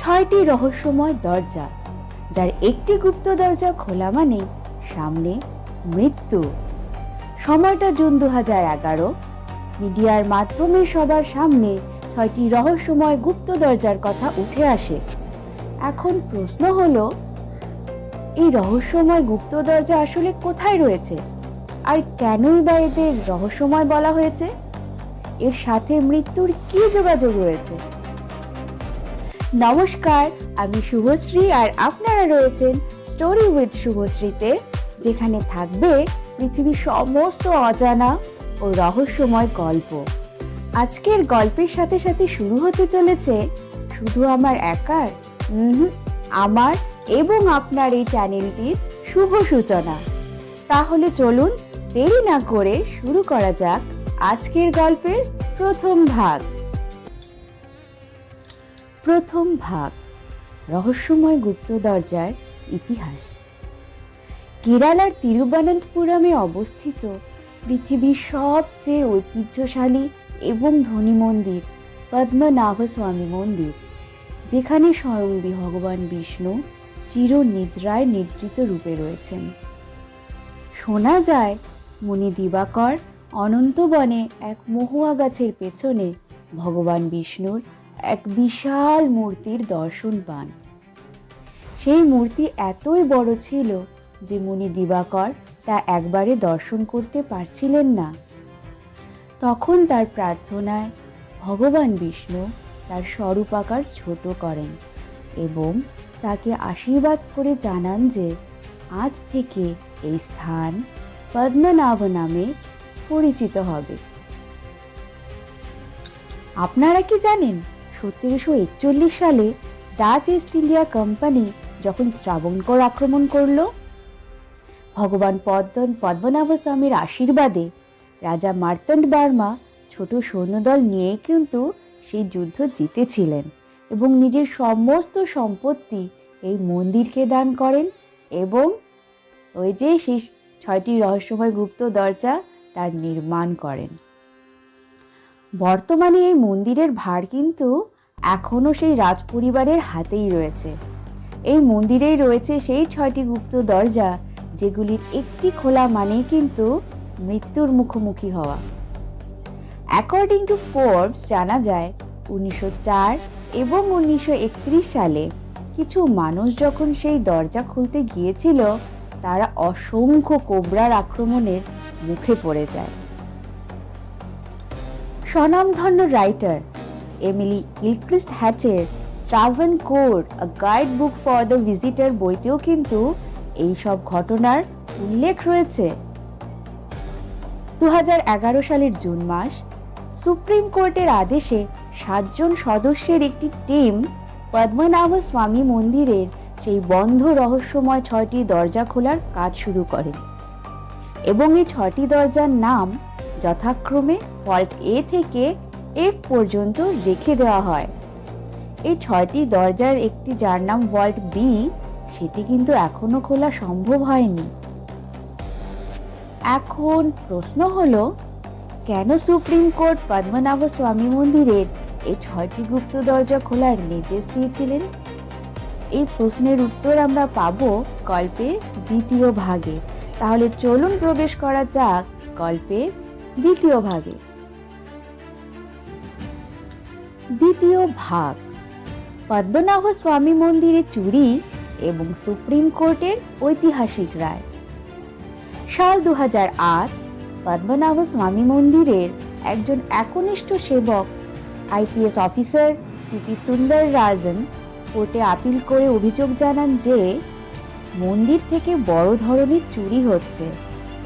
ছয়টি রহস্যময় দরজা, যার একটি গুপ্ত দরজা খোলা মানে সামনে মৃত্যু। সময়টা জুন দু হাজার এগারো। মিডিয়ার মাধ্যমে সবার সামনে ছয়টি রহস্যময় গুপ্ত দরজার কথা উঠে আসে। এখন প্রশ্ন হলো, এই রহস্যময় গুপ্ত দরজা আসলে কোথায় রয়েছে? আর কেনই বা এদের রহস্যময় বলা হয়েছে? এর সাথে মৃত্যুর কি যোগাযোগ রয়েছে? নমস্কার, আমি শুভশ্রী আর আপনারা রয়েছেন স্টোরি উইথ শুভশ্রীতে, যেখানে থাকবে পৃথিবীর সমস্ত অজানা ও রহস্যময় গল্প। আজকের গল্পের সাথে সাথে শুরু হতে চলেছে শুধু আমার একার আমার এবং আপনার এই চ্যানেলটির শুভ সূচনা। তাহলে চলুন দেরি না করে শুরু করা যাক আজকের গল্পের প্রথম ভাগ। প্রথম ভাগ, রহস্যময় গুপ্ত দরজার ইতিহাস। কেরালার তিরুবনন্তপুরমে অবস্থিত পৃথিবীর সবচেয়ে ঐতিহ্যশালী এবং ধনী মন্দির পদ্মনাভ স্বামী মন্দির, যেখানে স্বয়ং ভগবান বিষ্ণু চিরনিদ্রায় নিদ্রিত রূপে রয়েছেন। শোনা যায়, মুনি দিবাকর অনন্তবনে এক মহুয়া গাছের পেছনে ভগবান বিষ্ণুর এক বিশাল মূর্তির দর্শন পান। সেই মূর্তি এতই বড় ছিল যে মুনি দিবাকর তা একবারে দর্শন করতে পারছিলেন না। তখন তার প্রার্থনায় ভগবান বিষ্ণু তার স্বরূপাকার ছোট করেন এবং তাকে আশীর্বাদ করে জানান যে আজ থেকে এই স্থান পদ্মনাভ নামে পরিচিত হবে। আপনারা কি জানেন? সতেরোশো একচল্লিশ সালে ডাচ ইস্ট ইন্ডিয়া কোম্পানি যখন শ্রাবণকর আক্রমণ করল, ভগবান পদ্ম পদ্মনাভ স্বামীর আশীর্বাদে রাজা মার্তণ্ড বার্মা ছোট সৈন্যদল নিয়ে কিন্তু সেই যুদ্ধ জিতেছিলেন এবং নিজের সমস্ত সম্পত্তি এই মন্দিরকে দান করেন এবং ওই যে সেই ছয়টি রহস্যময় গুপ্ত দরজা তার নির্মাণ করেন। বর্তমানে এই মন্দিরের ভার কিন্তু এখনও সেই রাজপরিবারের হাতেই রয়েছে। এই মন্দিরেই রয়েছে সেই ছয়টি গুপ্ত দরজা, যেগুলির একটি খোলা মানেই কিন্তু মৃত্যুর মুখোমুখি হওয়া। অ্যাকর্ডিং টু ফোর্বস জানা যায়, উনিশশো চার এবং উনিশশো একত্রিশ সালে কিছু মানুষ যখন সেই দরজা খুলতে গিয়েছিল, তারা অসংখ্য কোবরার আক্রমণের মুখে পড়ে যায়। স্বনামধন্য writer Emily Gilchrist হ্যাচের Travancore a guide book for the visitor বইতেও কিন্তু এই সব ঘটনার উল্লেখ রয়েছে। দু সালের জুন মাস, সুপ্রিম কোর্টের আদেশে সাতজন সদস্যের একটি টিম পদ্মনাভ স্বামী মন্দিরের সেই বন্ধ রহস্যময় ছয়টি দরজা খোলার কাজ শুরু করেন। এবং এই ছয়টি দরজার নাম যথাক্রমে ফল্ট এ থেকে এফ পর্যন্ত রেখে দেওয়া হয়। এই ছয়টি দরজার একটি যার নাম ভল্ট বি সেটি কিন্তু এখনও খোলা সম্ভব হয়নি। এখন প্রশ্ন হলো, কেন সুপ্রিম কোর্ট পদ্মনাভ স্বামী মন্দিরের এই ছয়টি গুপ্ত দরজা খোলার নির্দেশ দিয়েছিলেন? এই প্রশ্নের উত্তর আমরা পাব গল্পের দ্বিতীয় ভাগে। তাহলে চলুন প্রবেশ করা যাক গল্পের দ্বিতীয় ভাগে। দ্বিতীয় ভাগ। পদ্মনাভ স্বামী মন্দিরে চুরি এবং সুপ্রিম কোর্টের ঐতিহাসিক রায়। সাল দু আট পদ্মনাভ স্বামী মন্দিরের একজন একনিষ্ঠ সেবক, আইপিএস অফিসার পিপি সুন্দর রাজন কোর্টে আপিল করে অভিযোগ জানান যে, মন্দির থেকে বড় ধরনের চুরি হচ্ছে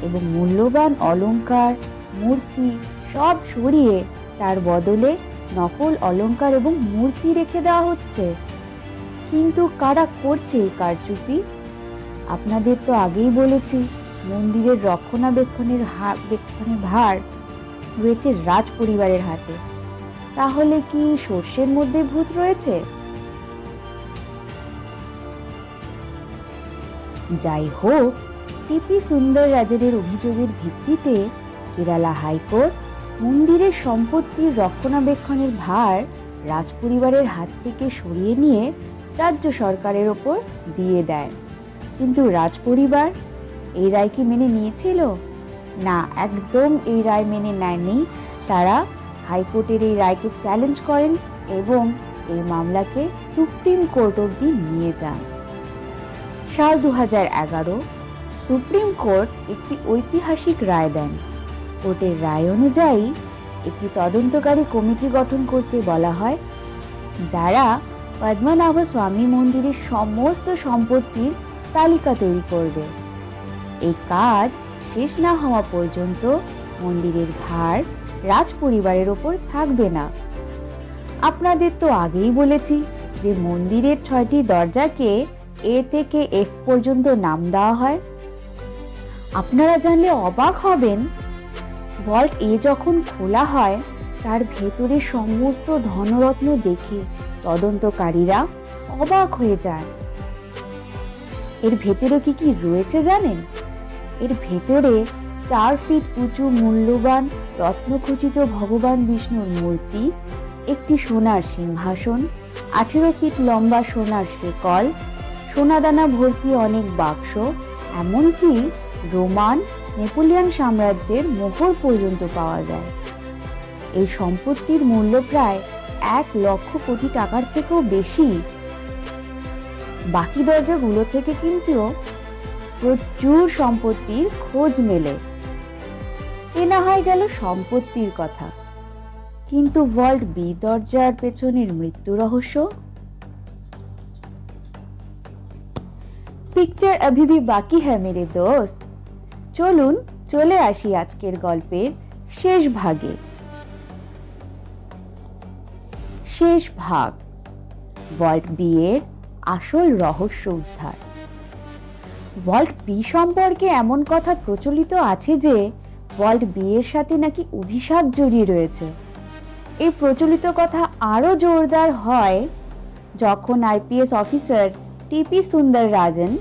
এবং মূল্যবান অলংকার, মূর্তি সব সরিয়ে তার বদলে নকল, অলংকার এবং মূর্তি রেখে দেওয়া হচ্ছে। কিন্তু কারা করছে এই কারচুপি? আপনাদের তো আগেই বলেছি, মন্দিরের রক্ষণাবেক্ষণের হা- বেক্ষণের ভার রয়েছে রাজ পরিবারের হাতে। তাহলে কি সর্ষের মধ্যে ভূত রয়েছে? যাই হোক টিপি সুন্দর রাজের অভিযোগের ভিত্তিতে কেরালা হাইকোর্ট মন্দিরের সম্পত্তির রক্ষণাবেক্ষণের ভার রাজপরিবারের হাত থেকে সরিয়ে নিয়ে রাজ্য সরকারের ওপর দিয়ে দেয়। কিন্তু রাজপরিবার এই রায় কি মেনে নিয়েছিল? না, একদম এই রায় মেনে নেয়নি। তারা হাইকোর্টের এই রায়কে চ্যালেঞ্জ করেন এবং এই মামলাকে সুপ্রিম কোর্ট অবধি নিয়ে যান। সাল দু সুপ্রিম কোর্ট একটি ঐতিহাসিক রায় দেন। কোর্টের রায় অনুযায়ী একটি তদন্তকারী কমিটি গঠন করতে বলা হয়, যারা পদ্মনাভ স্বামী মন্দিরের সমস্ত সম্পত্তির তালিকা তৈরি করবে। এই কাজ শেষ না হওয়া পর্যন্ত মন্দিরের ভার রাজ পরিবারের ওপর থাকবে না। আপনাদের তো আগেই বলেছি যে মন্দিরের ছয়টি দরজাকে এ থেকে এফ পর্যন্ত নাম দেওয়া হয়। আপনারা জানলে অবাক হবেন ভল্ট এ যখন খোলা হয়, তার ভেতরে সমস্ত ধনরত্ন দেখে তদন্তকারীরা অবাক হয়ে যায়। এর ভেতরে কি কি রয়েছে জানেন? এর ভেতরে চার ফিট উঁচু মূল্যবান রত্নখচিত ভগবান বিষ্ণুর মূর্তি, একটি সোনার সিংহাসন, আঠেরো ফিট লম্বা সোনার শেকল, সোনাদানা ভর্তি অনেক বাক্স, এমনকি রোমান নেপোলিয়ান সাম্রাজ্যের মোহর পর্যন্ত পাওয়া যায় এই সম্পত্তির মূল্য প্রায় এক লক্ষ কোটি টাকার থেকেও বেশি বাকি দরজাগুলো থেকে কিন্তু প্রচুর সম্পত্তির খোঁজ মেলে এ না হয় গেল সম্পত্তির কথা কিন্তু ভল্ট বি দরজার পেছনের মৃত্যু রহস্য পিকচার अभी भी বাকি হ্যাঁ মেরে দোস্ত চলুন চলে আসি আজকের গল্পের শেষ ভাগে। শেষ ভাগ ওয়ার্ল্ড বি এর আসল রহস্য উদ্ধার। ওয়ার্ল্ড বি সম্পর্কে এমন কথা প্রচলিত আছে যে ওয়ার্ল্ড বি এর সাথে নাকি অভিশাপ জড়িয়ে রয়েছে। এই প্রচলিত কথা আরও জোরদার হয় যখন আইপিএস অফিসার টিপি সুন্দর রাজন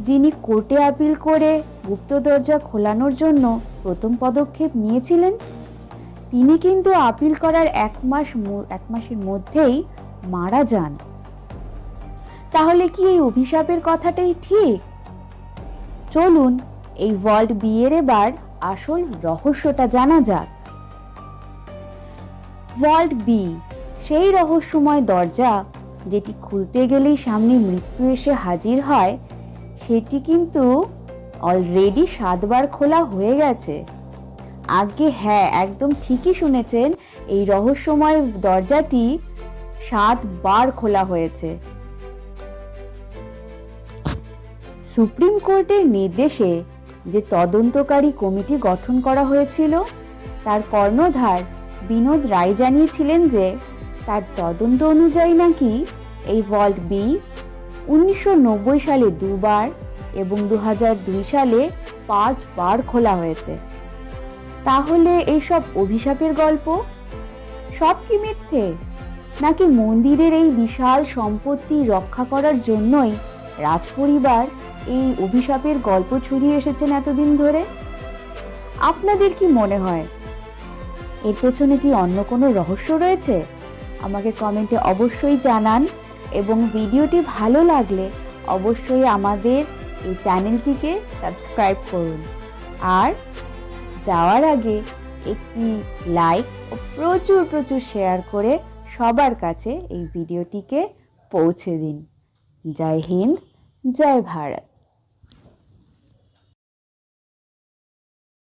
যিনি কোর্টে আপিল করে গুপ্ত দরজা খোলানোর জন্য প্রথম পদক্ষেপ নিয়েছিলেন, তিনি কিন্তু আপিল করার এক মাস এক মাসের মধ্যেই মারা যান। তাহলে কি এই অভিশাপের কথাটাই ঠিক? চলুন, এই ওয়ার্ল্ড বিয়ের এবার আসল রহস্যটা জানা যাক। ওয়ার্ল্ড বি, সেই রহস্যময় দরজা যেটি খুলতে গেলেই সামনে মৃত্যু এসে হাজির হয় সেটি কিন্তু অলরেডি সাতবার খোলা হয়ে গেছে। আগে হ্যাঁ একদম ঠিকই শুনেছেন, এই রহস্যময় দরজাটি সাতবার খোলা হয়েছে। সুপ্রিম কোর্টের নির্দেশে যে তদন্তকারী কমিটি গঠন করা হয়েছিল, তার কর্ণধার বিনোদ রায় জানিয়েছিলেন যে তার তদন্ত অনুযায়ী নাকি এই ভল্ট বি উনিশশো নব্বই সালে দুবার এবং দু হাজার দুই সালে পাঁচবার খোলা হয়েছে। তাহলে এইসব অভিশাপের গল্প? সব কি মিথ্যে? নাকি মন্দিরের এই বিশাল সম্পত্তি রক্ষা করার জন্যই রাজপরিবার এই অভিশাপের গল্প ছড়িয়ে এসেছেন এতদিন ধরে? আপনাদের কি মনে হয়? এর পেছনে কি অন্য কোনো রহস্য রয়েছে? আমাকে কমেন্টে অবশ্যই জানান। এবং ভিডিওটি ভালো লাগলে অবশ্যই আমাদের এই চ্যানেলটিকে সাবস্ক্রাইব করুন। আর যাওয়ার আগে একটি লাইক ও প্রচুর প্রচুর শেয়ার করে সবার কাছে এই ভিডিওটিকে পৌঁছে দিন। জয় হিন্দ, জয় ভারত।